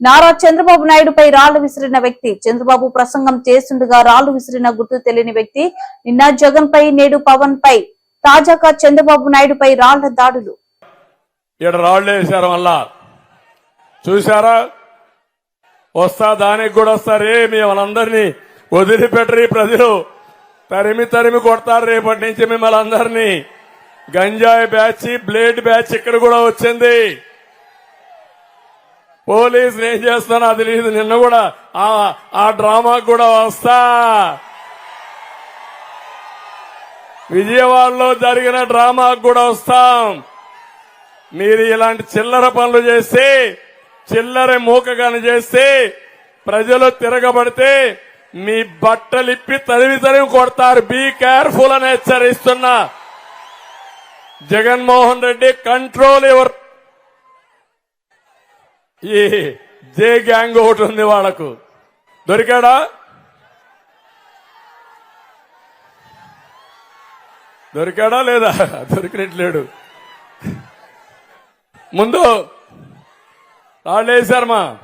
నారా చంద్రబాబు నాయుడుపై రాళ్ళు విసిరిన వ్యక్తి చంద్రబాబు ప్రసంగం చేస్తుండగా రాళ్ళు విసిరిన గుర్తు తెలియని వ్యక్తి నిన్న జగన్ పై నేడు పవన్ పై తాజాగా చంద్రబాబు నాయుడుపై రాళ్ళ దాడులు. రాళ్ళు వేశారు చూసారా వస్తా దానికి కూడా వస్తారు మిమ్మల్ని వాళ్ళందరినీ వదిలిపెట్టరు ప్రజలు. తరిమి తరిమి కొడతారు రేపటి నుంచి మిమ్మల్ని అందరినీ. గంజాయి బ్యాచ్ బ్లేడ్ బ్యాచ్ ఇక్కడ కూడా వచ్చింది. పోలీసులు ఏం చేస్తానో తెలియదు నిన్న కూడా ఆ డ్రామా కూడా వస్తా. విజయవాడలో జరిగిన డ్రామాకు కూడా వస్తాం. మీరు ఇలాంటి చిల్లర పనులు చేస్తే చిల్లర మూకగాని చేస్తే ప్రజలు తిరగబడితే మీ బట్టలిప్పి తరివి తరివి కొడతారు. బీ కేర్ఫుల్ అని హెచ్చరిస్తున్నా. జగన్మోహన్ రెడ్డి కంట్రోల్ ఎవరు ఈ జే గ్యాంగ్ ఒకటి ఉంది వాళ్ళకు. దొరికాడా? దొరికాడా లేదా? దొరికినట్లేడు. ముందు వాళ్ళు వేశారు మా